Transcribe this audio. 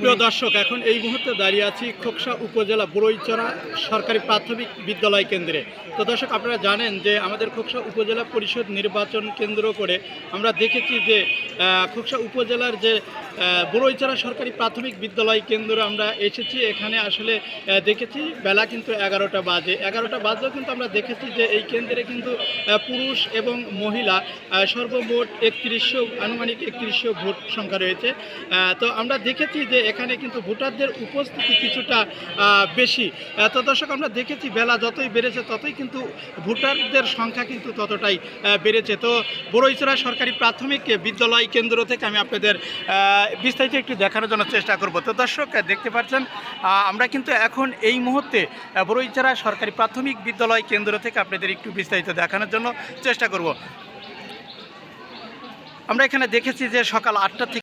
প্রিয় দর্শক এখন এই মুহূর্তে দাঁড়িয়ে আছি খোকসা উপজেলা বড়ইচড়া সরকারি প্রাথমিক বিদ্যালয় কেন্দ্রে। তো দর্শক আপনারা জানেন যে আমাদের খোকসা উপজেলা পরিষদ নির্বাচন কেন্দ্র করে আমরা দেখেছি যে খোকসা উপজেলার যে আহ, বড়ইচড়া সরকারি প্রাথমিক বিদ্যালয় কেন্দ্র আমরা এসেছি। এখানে আসলে দেখেছি বেলা কিন্তু এগারোটা বাজে। এগারোটা বাজেও কিন্তু আমরা দেখেছি যে এই কেন্দ্রে কিন্তু পুরুষ এবং মহিলা সর্বমোট একত্রিশশো আনুমানিক একত্রিশশো ভোট সংখ্যা রয়েছে। তো আমরা দেখেছি যে এখানে কিন্তু ভোটারদের উপস্থিতি কিছুটা বেশি। তো দর্শক, আমরা দেখেছি বেলা যতই বেড়েছে ততই কিন্তু ভোটারদের সংখ্যা কিন্তু ততটাই বেড়েছে। তো বড়ইচড়া সরকারি প্রাথমিক বিদ্যালয় কেন্দ্র থেকে আমি আপনাদের বিস্তারিত একটু দেখানোর জন্য চেষ্টা করব। তো দর্শক দেখতে পাচ্ছেন আমরা কিন্তু এখন এই মুহূর্তে বড়ইচড়া সরকারি প্রাথমিক বিদ্যালয় কেন্দ্র থেকে আপনাদের একটু বিস্তারিত দেখানোর জন্য চেষ্টা করব। আমরা এখানে দেখেছি যে সকাল আটটা থেকে